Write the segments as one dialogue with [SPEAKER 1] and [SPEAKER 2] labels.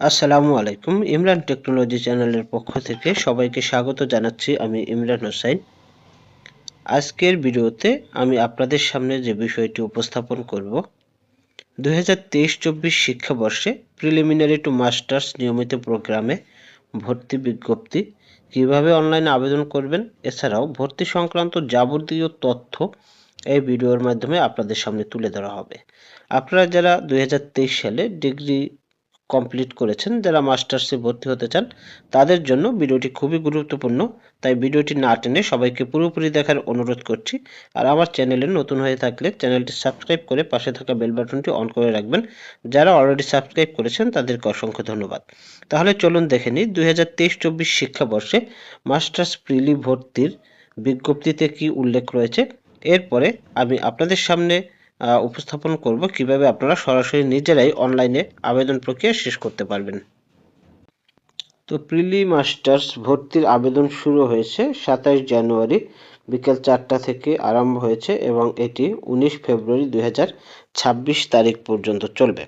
[SPEAKER 1] আসসালামু আলাইকুম। ইমরান টেকনোলজি চ্যানেলের পক্ষ থেকে সবাইকে স্বাগত জানাচ্ছি আমি ইমরান হোসাইন আজকের ভিডিওতে আমি আপনাদের সামনে যে বিষয়টি উপস্থাপন করব দু হাজার তেইশ চব্বিশ শিক্ষাবর্ষে প্রিলিমিনারি টু মাস্টার্স নিয়মিত প্রোগ্রামে ভর্তি বিজ্ঞপ্তি কীভাবে অনলাইনে আবেদন করবেন, এছাড়াও ভর্তি সংক্রান্ত যাবতীয় তথ্য এই ভিডিওর মাধ্যমে আপনাদের সামনে তুলে ধরা হবে। আপনারা যারা দু হাজার তেইশ সালে ডিগ্রি কমপ্লিট করেছেন, যারা মাস্টার্সে ভর্তি হতে চান, তাদের জন্য ভিডিওটি খুবই গুরুত্বপূর্ণ। তাই ভিডিওটি না টেনে সবাইকে পুরোপুরি দেখার অনুরোধ করছি। আর আমার চ্যানেলে নতুন হয়ে থাকলে চ্যানেলটি সাবস্ক্রাইব করে পাশে থাকা বেল বাটনটি অন করে রাখবেন। যারা অলরেডি সাবস্ক্রাইব করেছেন, তাদেরকে অসংখ্য ধন্যবাদ। তাহলে চলুন দেখে নিই, দুই হাজার তেইশ চব্বিশ শিক্ষাবর্ষে মাস্টার্স প্রিলি ভর্তির বিজ্ঞপ্তিতে কি উল্লেখ রয়েছে। এরপরে আমি আপনাদের সামনে উপস্থাপন করব কীভাবে আপনারা সরাসরি নিজেরাই অনলাইনে আবেদন প্রক্রিয়া শেষ করতে পারবেন। তো প্রিলি মাস্টার্স ভর্তির আবেদন শুরু হয়েছে সাতাইশ জানুয়ারি বিকেল চারটা থেকে আরম্ভ হয়েছে এবং এটি উনিশ ফেব্রুয়ারি দু হাজার ছাব্বিশ তারিখ পর্যন্ত চলবে।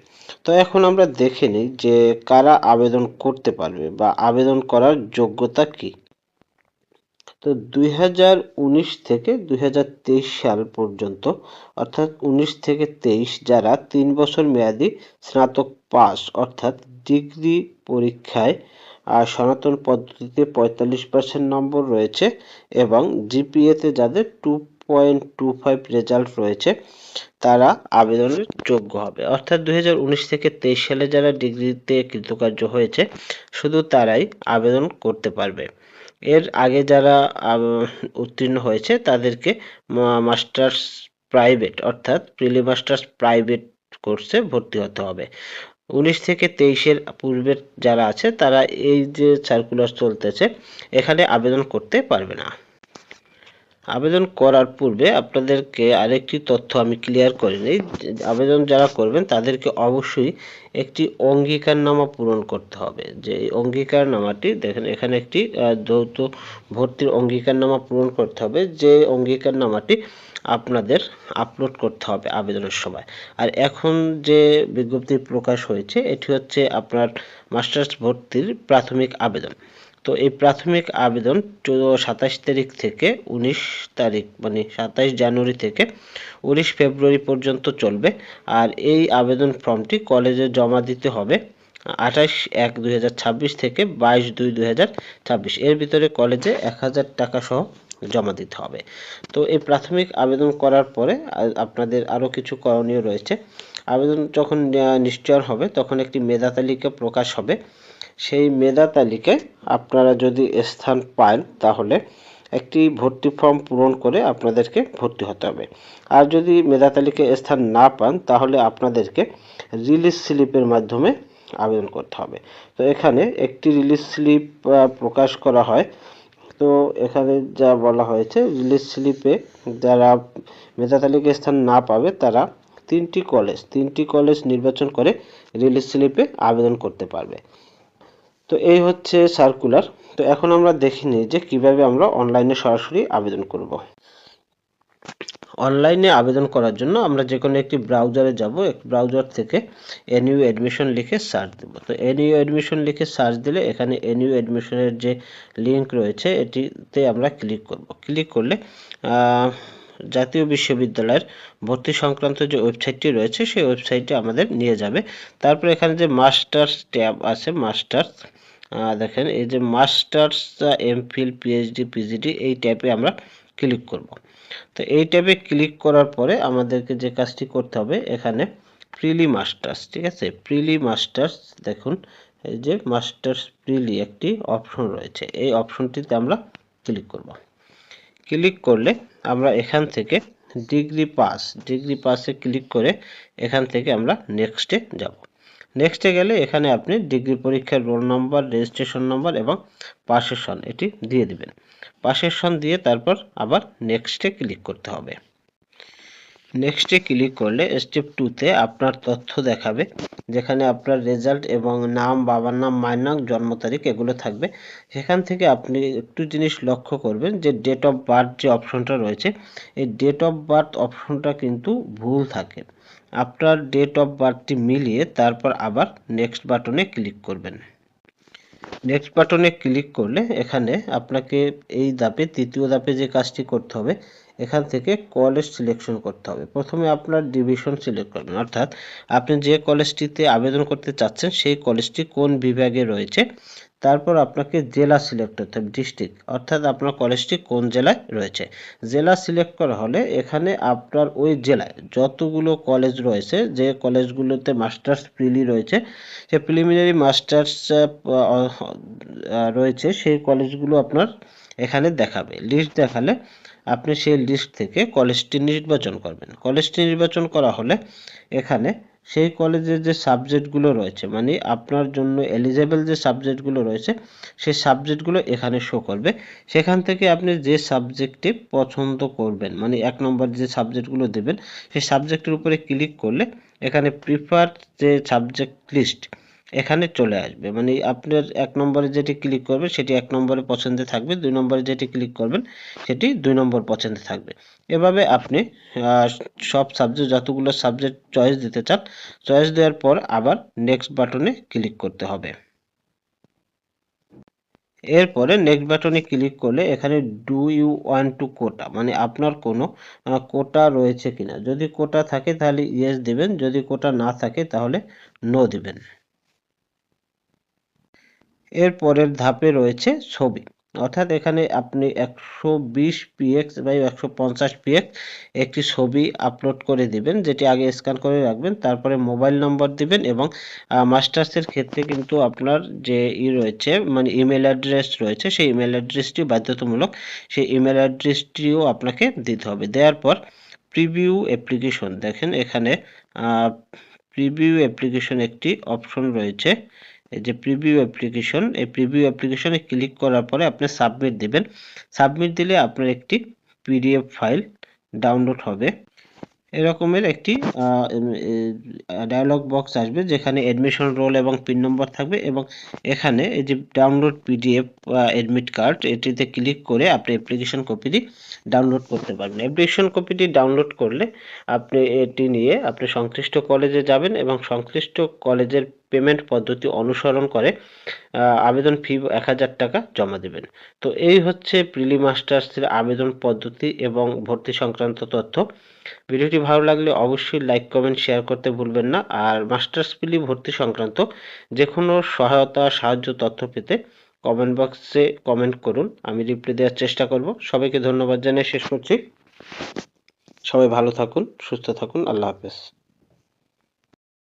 [SPEAKER 1] তো এখন আমরা দেখে নিই যে কারা আবেদন করতে পারবে বা আবেদন করার যোগ্যতা কি। তো দুই হাজার উনিশ থেকে দুই হাজার তেইশ সাল পর্যন্ত, অর্থাৎ উনিশ থেকে তেইশ যারা তিন বছর মেয়াদি স্নাতক পাস, অর্থাৎ ডিগ্রি পরীক্ষায় আর সনাতন পদ্ধতিতে পঁয়তাল্লিশ পার্সেন্ট নম্বর রয়েছে এবং জিপিএতে যাদের two point two five result রয়েছে, তারা আবেদনের যোগ্য হবে। অর্থাৎ দুই হাজার উনিশ থেকে তেইশ সালে যারা ডিগ্রিতে কৃতকার্য হয়েছে, শুধু তারাই আবেদন করতে পারবে। এর আগে যারা উত্তীর্ণ হয়েছে তাদেরকে মাস্টার্স প্রাইভেট অর্থাৎ প্রিলি মাস্টার্স প্রাইভেট কোর্সে ভর্তি হতে হবে। উনিশ থেকে তেইশের পূর্বের যারা আছে তারা এই যে সার্কুলার চলতেছে, এখানে আবেদন করতে পারবে না। আবেদন করার পূর্বে আপনাদেরকে আরেকটি তথ্য আমি ক্লিয়ার করে নিই। আবেদন যারা করবেন তাদেরকে অবশ্যই একটি অঙ্গীকারনামা পূরণ করতে হবে। যে এই অঙ্গীকারনামাটি দেখেন, এখানে একটি যৌথ ভর্তির অঙ্গীকারনামা পূরণ করতে হবে। যে অঙ্গীকারনামাটি আপনাদের আপলোড করতে হবে আবেদনের সময়। আর এখন যে বিজ্ঞপ্তি প্রকাশ হয়েছে, এটি হচ্ছে আপনার মাস্টার্স ভর্তির প্রাথমিক আবেদন। তো এই প্রাথমিক আবেদন সাতাশ তারিখ থেকে উনিশ তারিখ মানে সাতাশ জানুয়ারি থেকে উনিশ ফেব্রুয়ারি পর্যন্ত চলবে। আর এই আবেদন ফর্মটি কলেজে জমা দিতে হবে আঠাশ এক দুই থেকে বাইশ দুই দুই এর ভিতরে কলেজে এক হাজার টাকা সহ জমা দিতে হবে। তো এই প্রাথমিক আবেদন করার পরে আপনাদের আরও কিছু করণীয় রয়েছে। আবেদন যখন নিশ্চয় হবে, তখন একটি মেধা তালিকা প্রকাশ হবে। সেই মেধা তালিকায় আপনারা যদি স্থান পান, তাহলে একটি ভর্তি ফর্ম পূরণ করে আপনাদেরকে ভর্তি হতে হবে। আর যদি মেধা তালিকায় স্থান না পান, তাহলে আপনাদেরকে রিলিজ স্লিপের মাধ্যমে আবেদন করতে হবে। তো এখানে একটি রিলিজ স্লিপ প্রকাশ করা হয়। তো এখানে যা বলা হয়েছে, রিলিজ স্লিপে যারা মেধা তালিকায় স্থান না পাবে, তারা তিনটি কলেজ তিনটি কলেজ নির্বাচন করে রিলিজ স্লিপে আবেদন করতে পারবে। তো এই হচ্ছে সার্কুলার তো এখন আমরা দেখে নিই যে কীভাবে আমরা অনলাইনে সরাসরি আবেদন করব। অনলাইনে আবেদন করার জন্য আমরা যে কোনো একটি ব্রাউজারে যাব ব্রাউজার থেকে এনইউ অ্যাডমিশন লিখে সার্চ দেব। তো এনইউ অ্যাডমিশন লিখে সার্চ দিলে এখানে এনইউ অ্যাডমিশনের যে লিঙ্ক রয়েছে, এটিতে আমরা ক্লিক করব। ক্লিক করলে জাতীয় বিশ্ববিদ্যালয়ের ভর্তি সংক্রান্ত যে ওয়েবসাইটটি রয়েছে, সেই ওয়েবসাইটে আমাদের নিয়ে যাবে। তারপর এখানে যে মাস্টার্স ট্যাব আছে, মাস্টার্স দেখেন, এই যে মাস্টার্স, এমফিল, পিএইচডি, পিজিডি, এই ট্যাবে আমরা ক্লিক করব। তো এই ট্যাবে ক্লিক করার পরে আমাদেরকে যে কাজটি করতে হবে, এখানে প্রিলি মাস্টার্স, ঠিক আছে? প্রিলি মাস্টার্স, দেখুন, এই যে মাস্টার্স প্রিলি একটি অপশন রয়েছে। এই অপশনটিতে আমরা ক্লিক করব। ক্লিক করলে আমরা এখান থেকে ডিগ্রি পাস, ডিগ্রি পাসে ক্লিক করে এখান থেকে আমরা নেক্সটে যাব। নেক্সটে গেলে এখানে আপনি ডিগ্রি পরীক্ষার রোল নম্বর রেজিস্ট্রেশন নম্বর এবং পাশের সন এটি দিয়ে দিবেন। পাশের সন দিয়ে তারপর আবার নেক্সটে ক্লিক করতে হবে। নেক্সটে ক্লিক করলে স্টেপ টুতে আপনার তথ্য দেখাবে, যেখানে আপনার রেজাল্ট এবং নাম, বাবার নাম, মায়ের নাম, জন্ম তারিখ এগুলো থাকবে। সেখান থেকে আপনি একটু জিনিস লক্ষ্য করবেন যে ডেট অফ বার্থ যে অপশনটা রয়েছে, এই ডেট অফ বার্থ অপশনটা কিন্তু ভুল থাকে। আপনার ডেট অফ বার্থটি মিলিয়ে তারপর আবার নেক্সট বাটনে ক্লিক করবেন। নেক্সট বাটনে ক্লিক করলে এখানে আপনাকে এই ধাপে, তৃতীয় ধাপে যে কাজটি করতে হবে এখান থেকে কলেজ সিলেকশন করতে হবে। প্রথমে আপনার ডিভিশন সিলেক্ট করবেন। অর্থাৎ আপনি যে কলেজটিতে আবেদন করতে চাচ্ছেন, সেই কলেজটি কোন বিভাগে রয়েছে, তারপর আপনাকে জেলা সিলেক্ট করতে হবে ডিস্ট্রিক্ট অর্থাৎ আপনার কলেজটি কোন জেলায় রয়েছে। জেলা সিলেক্ট করা হলে এখানে আপনার ওই জেলায় যতগুলো কলেজ রয়েছে, যে কলেজগুলোতে মাস্টার্স প্রিলি রয়েছে, সে প্রিলিমিনারি মাস্টার্স রয়েছে, সেই কলেজগুলো আপনার এখানে দেখাবে। লিস্ট দেখালে আপনি সেই লিস্ট থেকে কলেজটি নির্বাচন করবেন। কলেজটি নির্বাচন করা হলে এখানে সেই কলেজের যে সাবজেক্টগুলো রয়েছে মানে আপনার জন্য এলিজেবল যে সাবজেক্টগুলো রয়েছে, সেই সাবজেক্টগুলো এখানে শো করবে। সেখান থেকে আপনি যে সাবজেক্টটি পছন্দ করবেন মানে এক নম্বর যে সাবজেক্টগুলো দেবেন, সেই সাবজেক্টের উপরে ক্লিক করলে এখানে প্রিফার যে সাবজেক্ট লিস্ট এখানে চলে আসবে। মানে আপনার এক নম্বরে যেটি ক্লিক করবে, সেটি এক নম্বরে পছন্দে থাকবে, দুই নম্বরে যেটি ক্লিক করবেন, সেটি দুই নম্বর পছন্দে থাকবে। এভাবে আপনি সব সাবজেক্ট যতগুলো সাবজেক্ট চয়েস দিতে চান চয়েস দেওয়ার পর আবার নেক্সট বাটনে ক্লিক করতে হবে। এরপরে নেক্সট বাটনে ক্লিক করলে এখানে do you one two quota মানে আপনার কোনো কোটা রয়েছে কিনা? যদি কোটা থাকে তাহলে ইয়েস দিবেন, যদি কোটা না থাকে তাহলে নো দিবেন। এর পরের ধাপে রয়েছে ছবি। অর্থাৎ এখানে আপনি একশো বিশ পিএক্স বা একশো পঞ্চাশ পিএক্স একটি ছবি আপলোড করে দিবেন, যেটি আগে স্ক্যান করে রাখবেন, তারপরে মোবাইল নম্বর দিবেন এবং মাস্টার্সের ক্ষেত্রে কিন্তু আপনার যে ই রয়েছে মানে ইমেল অ্যাড্রেস রয়েছে, সেই ইমেল অ্যাড্রেসটি বাধ্যতামূলক, সেই ইমেল অ্যাড্রেসটিও আপনাকে দিতে হবে। দেওয়ার পর প্রিভিউ অ্যাপ্লিকেশন দেখেন, এখানে প্রিভিউ অ্যাপ্লিকেশন একটি অপশন রয়েছে এই যে প্রিভিউ অ্যাপ্লিকেশন এই প্রিভিউ অ্যাপ্লিকেশনে ক্লিক করার পরে আপনি সাবমিট দিবেন। সাবমিট দিলে আপনার একটি পিডিএফ ফাইল ডাউনলোড হবে। এরকমের একটি ডায়লগ বক্স আসবে যেখানে অ্যাডমিশন রোল এবং পিন নম্বর থাকবে এবং এখানে এই যে ডাউনলোড পিডিএফ অ্যাডমিট কার্ড এটিতে ক্লিক করে আপনি অ্যাপ্লিকেশন কপিটি ডাউনলোড করতে পারবেন। অ্যাপ্লিকেশন কপিটি ডাউনলোড করলে আপনি এটি নিয়ে আপনি সংশ্লিষ্ট কলেজে যাবেন এবং সংশ্লিষ্ট কলেজের পেমেন্ট পদ্ধতি অনুসরণ করে আবেদন ফি এক হাজার টাকা জমা দেবেন। তো এই হচ্ছে প্রিলি মাস্টার্সের আবেদন পদ্ধতি এবং ভর্তি সংক্রান্ত তথ্য। ভিডিওটি ভালো লাগলে অবশ্যই লাইক কমেন্ট শেয়ার করতে ভুলবেন না। আর মাস্টার্স প্রিলি ভর্তি সংক্রান্ত যে কোনো সহায়তা, সাহায্য তথ্য পেতে কমেন্ট বক্সে কমেন্ট করুন। আমি রিপ্লাই দেওয়ার চেষ্টা করব। সবাইকে ধন্যবাদ জানিয়ে শেষ করছি। সবাই ভালো থাকুন, সুস্থ থাকুন। আল্লাহ হাফেজ।